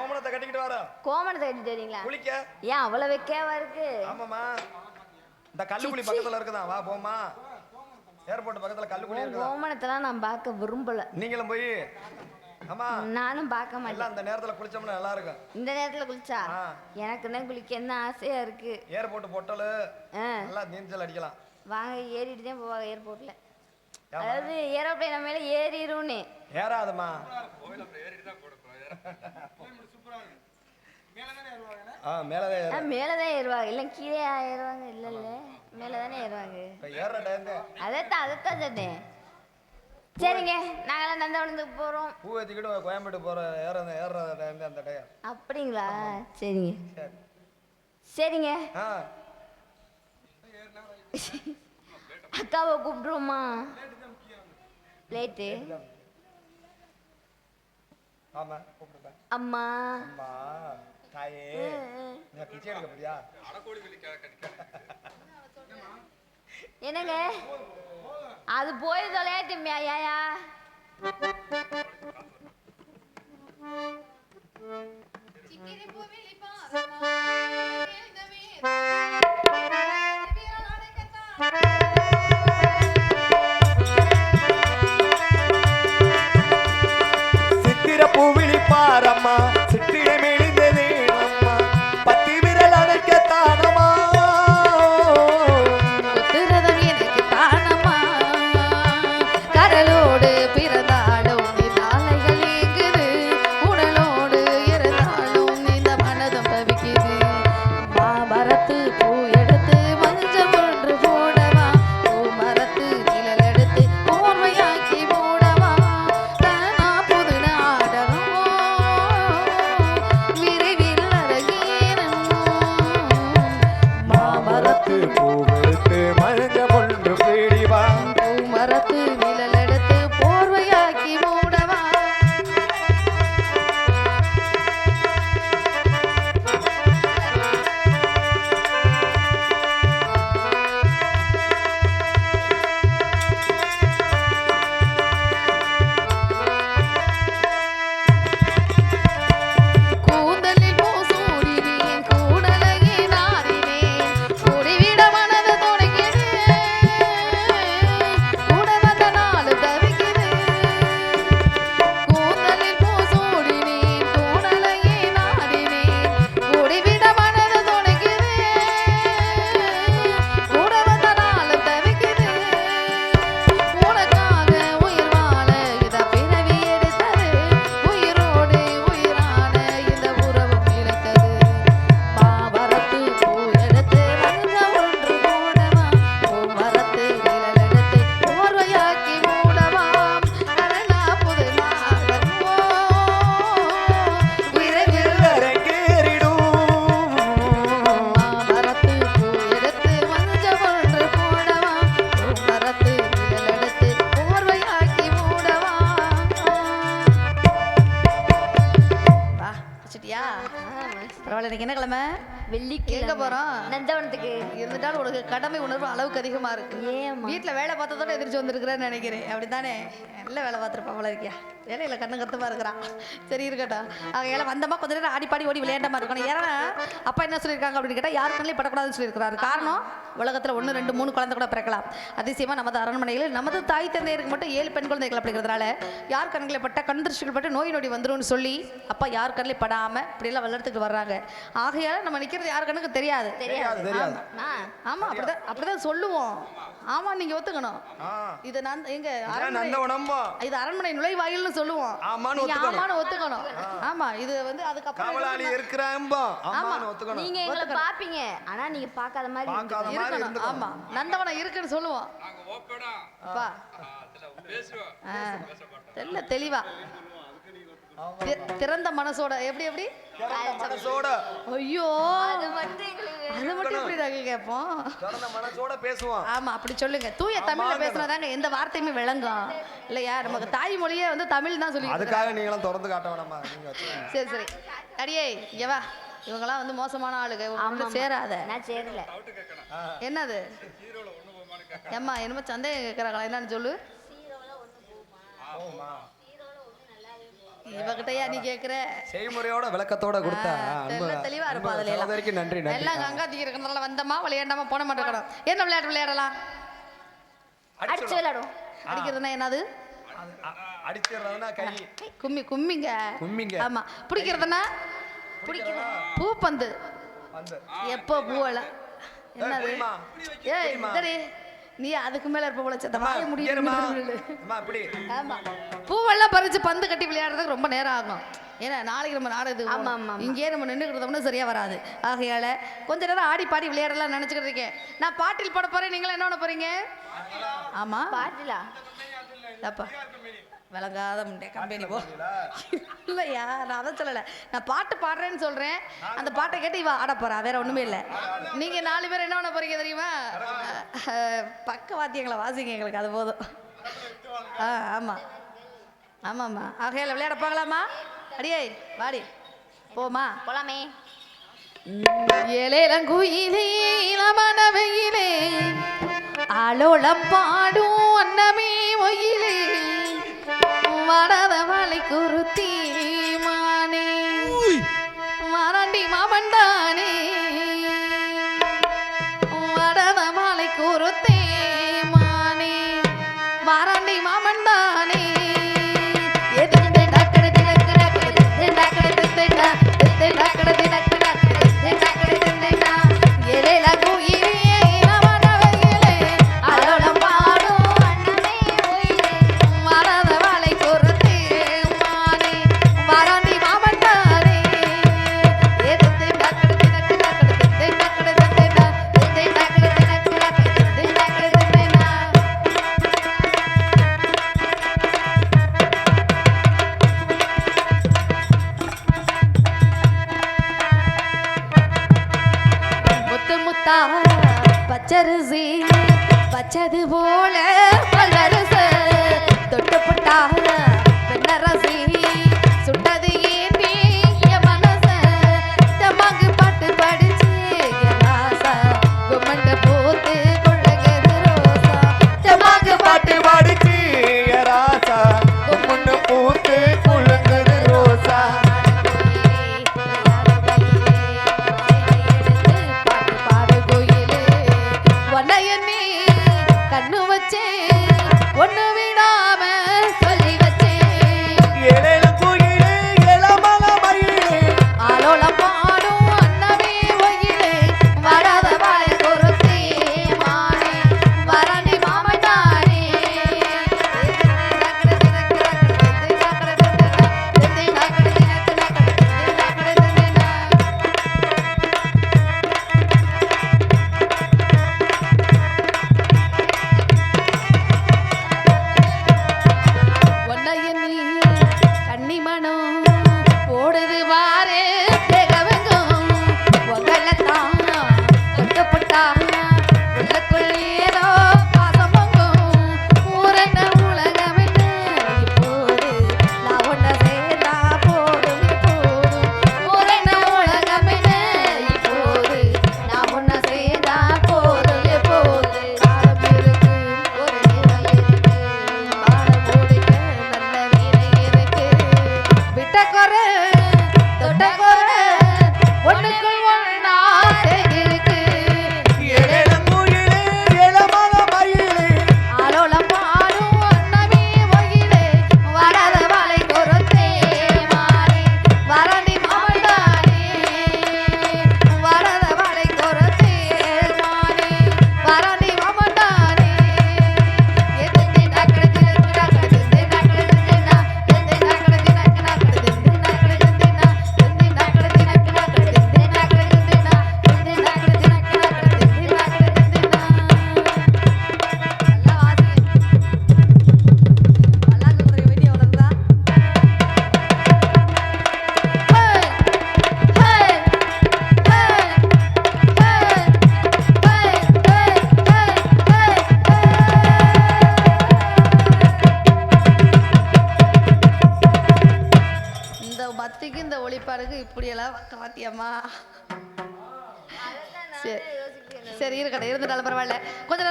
கோமணத்தை கட்டிக்கிட்டு வரோம் கோமணத்தை கட்டிட்டு வரீங்களா குளிக்க. ஏன் அவ்வளவு வைக்கவா இருக்கு? ஆமாமா இந்த கல்லுக்குழி பக்கத்துல இருக்குதான் வா போமா ஏர்போர்ட் பக்கத்துல கல்லுக்குழி உன் இருக்குதா? கோமணத்தெல்லாம் நான் பார்க்க விரும்பல. நீங்களும் போய். ஆமா. நானும் பார்க்க மாட்டேன். எல்லாம் அந்த நேரத்துல குளிச்சோம்னா நல்லா இருக்கும். இந்த நேரத்துல குளிச்சா. எனக்கு தான் குளிக்க ஆசையா இருக்கு? ஏர்போர்ட் பொட்டல். ஆ, நல்லா நீச்சல் அடிக்கலாம். வாங்க ஏறிட்டு தான் போவாங்க ஏர்போர்ட்ல? அதாவது ஏரோப்ளைன் மேல ஏறிடும்னு ஏறாதம்மா. ஆ மேலதான் ஏறு. மேலதான் ஏறுவாங்க. இல்ல கீழே ஏறுவாங்க. இல்ல இல்ல. மேலதானே ஏறுவாங்க. ஏறுற டைம் அதைத்தான் அதைத்தான் சொன்னேன். சரிங்க. நாங்களாம் நந்தவனத்துக்கு போறோம். பூ ஏத்திக்கிட்டு கோயம்பேடு போற ஏற ஏறுற டைம் அந்த டைம் அப்படிங்களா? சரிங்க. சரி. சரிங்க. அக்காவை கூப்பிட்டுருவோமா பிளேட்டு ஆமா கூப்பிடுப்பேன் அம்மா. அம்மா தாயே. நீ பிச்சை எடுக்க போறியா? என்னங்க? அது போய் தொலையாட்டுமியா ஏயா சித்திர எங்க போறோம்? நந்தவனத்துக்கு. இருந்துட்டாலும் உனக்கு கடமை உணர்வு அளவுக்கு அதிகமா இருக்கு. ஏம்மா. வீட்டில் வேலை பார்த்ததோட எதிர்த்து வந்திருக்கிறேன்னு நினைக்கிறேன். அப்படித்தானே? நல்ல வேலை பார்த்துருப்பா போல இருக்கியா? வேலையில கண்ணு கருத்துமா இருக்கிறான். சரி இருக்கட்டும். அவையால வந்தமா கொஞ்ச நேரம் ஆடி பாடி ஓடி விளையாண்டமா இருக்கணும். ஏன்னா அப்பா என்ன சொல்லியிருக்காங்க அப்படின்னு கேட்டால் யார் கண்ணிலையும் படக்கூடாதுன்னு சொல்லியிருக்கிறாரு. காரணம் உலகத்தில் ஒன்று ரெண்டு மூணு குழந்தை கூட பிறக்கலாம். அதிசயமா நமது அரண்மனையில் நமது தாய் தந்தையருக்கு மட்டும் ஏழு பெண் குழந்தைகள் அப்படிங்கிறதுனால யார் கண்களை பட்ட கண் திருஷ்டிகள் பட்டு நோய் நொடி வந்துரும்னு சொல்லி அப்பா யார் கண்ணிலையும் படாமல் இப்படியெல்லாம் வளர்த்துட்டு வர்றாங்க. ஆகையால நம்ம நிற்கிறது யார் கண்ணுக்கு தெரியாது. தெரியாது தெரியாது. ஆ ஆமா அப்படிதான் அப்படிதான் சொல்லுவோம். ஆமா நீங்க ஒத்துக்கணும். இது நான் எங்க இதான் அரண்மனை இது அரண்மனை நுழைவாயில்னு சொல்லுவோம். ஆமான்னு ஒத்துக்கணும். ஆமான்னு ஒத்துக்கணும். ஆமா இது வந்து அதுக்கப்புறம் காவலாளி இருக்கிறாம்பா ஆமான்னு ஒத்துக்கணும். நீங்க எங்களை பாப்பீங்க ஆனா நீங்க பார்க்காத மாதிரி இருக்கணும். ஆமா. நந்தவனம் இருக்குன்னு சொல்லுவோம். அப்பா தெல்ல தெளிவா. திறந்த மனசோட. எப்படி எப்படி? திறந்த மனசோட. ஐயோ. அது மட்டும் அது மட்டும் எப்படி கேட்போம்? திறந்த மனசோட பேசுவான் ஆமா அப்படி சொல்லுங்க. தூய தமிழ்ல. பேசுனாதாங்க எந்த வார்த்தையுமே விளங்கும். இல்லையா? நமக்கு தாய்மொழியே வந்து தமிழ் தான் சொல்லி அதுக்காக நீங்களும் திறந்து காட்ட வேணாமா. சரி சரி. அடியே இங்க வா. இவங்கெல்லாம் வந்து மோசமான ஆளுங்க. இவங்க. சேராத. நான் சேரல. என்னது? ஏம்மா என்னமோ சந்தேகம் கேட்குறாங்களா என்னன்னு சொல்லு. இவகிட்டயா நீ கேக்குற? செய்முறையோட விளக்கத்தோட கொடுத்தா தெளிவா இருப்பா அதுல சகோதரிக்கு நன்றி நன்றி. எல்லாம் கங்காத்திக்கு இருக்கிறதுனால வந்தமா விளையாண்டாம போன மாட்டேன் என்ன விளையாட்டு விளையாடலாம்? அடிச்சு விளையாடும் அடிக்கிறதுனா என்னது? கை. கும்மி கும்மிங்க. கும்மிங்க. ஆமா. பிடிக்கிறதுனா? பிடிக்குது. பூப்பந்து வந்து எப்போ பூவல என்னது? ஏய்? இதடி நீ அதுக்கு மேல இருப்ப போல சத்த அம்மா, வாய ஏறுமா. முடியும் அம்மா, இப்படி ஆமா. பூவெல்லாம் பறிச்சு பந்து கட்டி விளையாடுறதுக்கு ரொம்ப நேரம் ஆகும். ஏன்னா நாளைக்கு நம்ம நாடகத்துக்கு ஆமா. ஆமா. இங்கேயே நம்ம நின்றுக்கிறதோம்னா சரியா வராது. ஆகையால கொஞ்ச நேரம் ஆடி பாடி விளையாடலாம் நினைச்சுக்கிட்டு இருக்கேன். நான் பாட்டில் பாட போறேன் நீங்களும் என்ன பண்ண போறீங்க? ஆமா. பாட்டுலா? அப்பா விளங்காத முண்டே கம்பெனி போ. இல்லையா? நான் அதை சொல்லலை. நான் பாட்டு பாடுறேன்னு சொல்றேன். அந்த பாட்டை கேட்டு இவ ஆட போறா வேற ஒண்ணுமே இல்லை. நீங்க நாலு பேர் என்ன பண்ண போறீங்க தெரியுமா? பக்க வாத்தியங்களை வாசிங்க எங்களுக்கு அது போதும். ஆ ஆமா. ஆமாம்மா. ஆகையால விளையாட போகலாமா? அடியே வாடி. போமா போலாமே. ஏலேலங்குயிலே இளமனவையிலே ஆளோளம் பாடும் அன்னமே ஒயிலே வராத வாழை குருத்தி.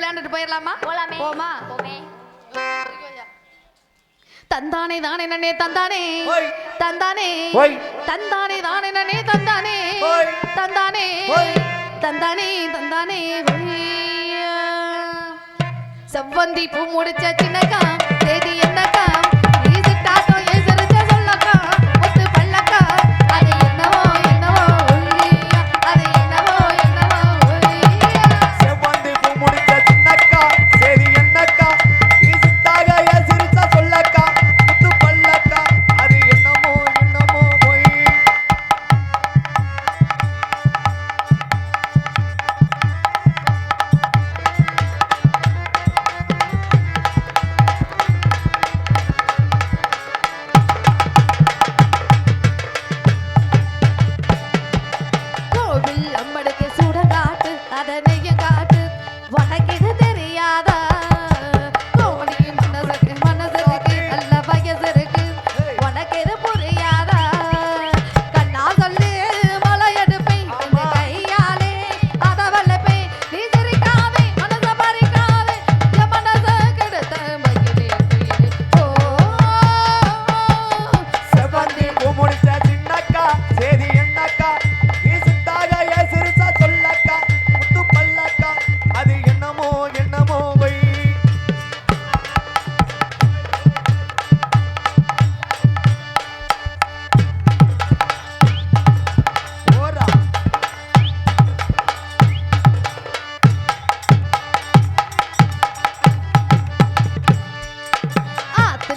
விளையாண்டுட்டு போயிடலாமா போலாமே. போமா. தந்தானே தானே நன்னே தந்தானே. தந்தானே. தந்தானே தானே நன்னே தந்தானே. தந்தானே. தந்தானே தந்தானே. செவ்வந்தி பூ முடிச்ச சின்னக்கா தேதி என்னக்கா?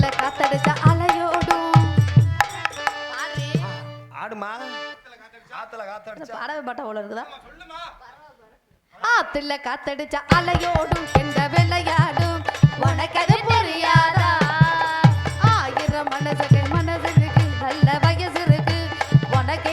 கடல்ல காத்தடிச்சா அலையோடும். ஆடுமா? ஆத்துல காத்தடிச்சா? பாடவே பாட்டா அவ்வளோ இருக்குதா? ஆத்துல காத்தடிச்சா அலையோடும் என்ற விளையாடும். உனக்கது புரியாதா? ஆயிரம் மனசுகள் மனசுக்கு நல்ல வயசு இருக்கு. உனக்கு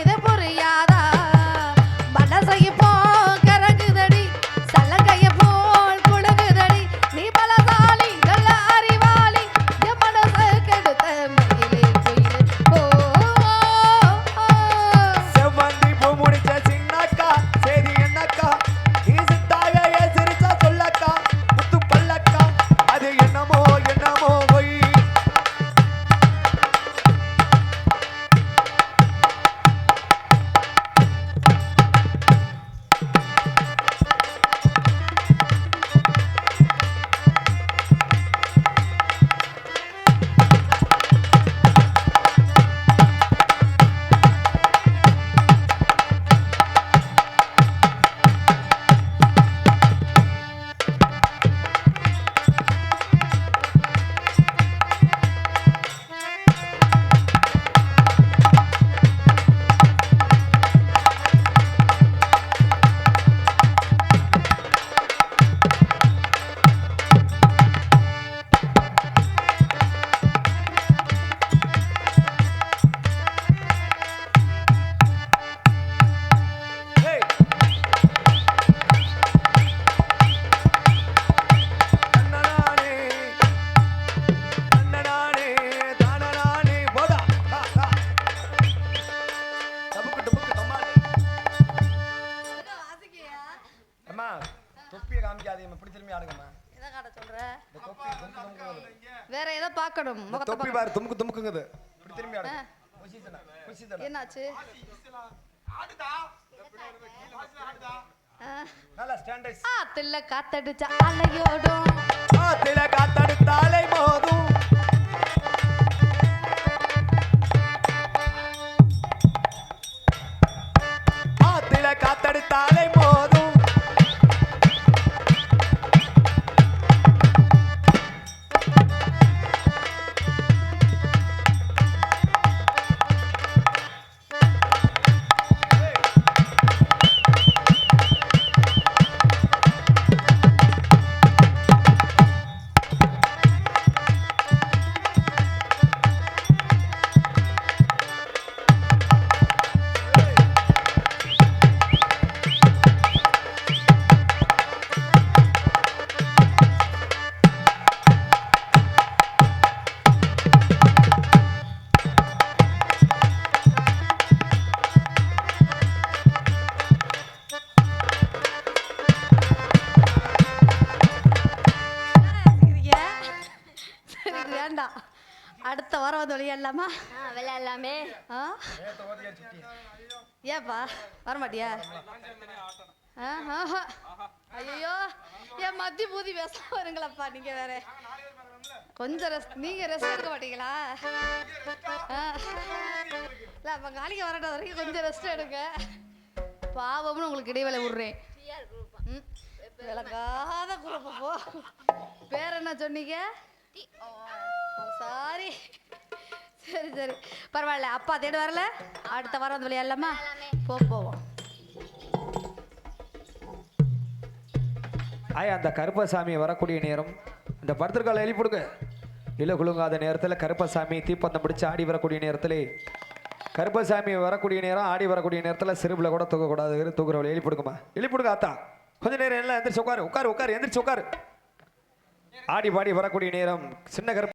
பார்க்கணும் தொப்பி பாரு துமுக்கு துமுக்குங்குது. திரும்பி என்னாச்சு? ஆத்துல காத்தடிச்ச அலையோடும் ஆத்துல காத்தடித்தாலை போதும். ஏப்பா வரமாட்டியா? ஐயோ ஏன் மத்தி பூதி பேசாம வருங்களப்பா? நீங்க வேற. கொஞ்சம் ரெஸ்ட் நீங்க ரெஸ்ட் எடுக்க மாட்டீங்களா. இல்ல அப்ப காலிக்க வரட்டும். வரைக்கும் கொஞ்சம் ரெஸ்ட் எடுங்க. பாவம்னு உங்களுக்கு இடைவேளை விடுறேன். விளக்காத குரூப் போ. பேர் என்ன சொன்னீங்க? சாரி சரி சரி. பரவாயில்ல. அப்பா தேடி வரல? அடுத்த வாரம் வந்து விளையாடலாமா? போ போவோம். ஆயா அந்த கருப்பசாமி வரக்கூடிய நேரம். இந்த படுத்திருக்கால எழுப்பி கொடுங்க. இல்லை குலுங்காத நேரத்தில் கருப்பசாமி தீப்பந்தம் பிடிச்சி ஆடி வரக்கூடிய நேரத்தில். கருப்பசாமி வரக்கூடிய நேரம் ஆடி வரக்கூடிய நேரத்தில் சிறுபில் கூட தூக்கக்கூடாது. தூக்குறவளை எழுப்பி கொடுக்குமா எழுப்பி கொடுங்க ஆத்தா. கொஞ்ச நேரம் எல்லாம் எந்திரிச்சு உட்காரு. உட்காரு உட்காரு. எந்திரிச்சு உட்காரு. ஆடி பாடி வரக்கூடிய நேரம். சின்ன கருப்பு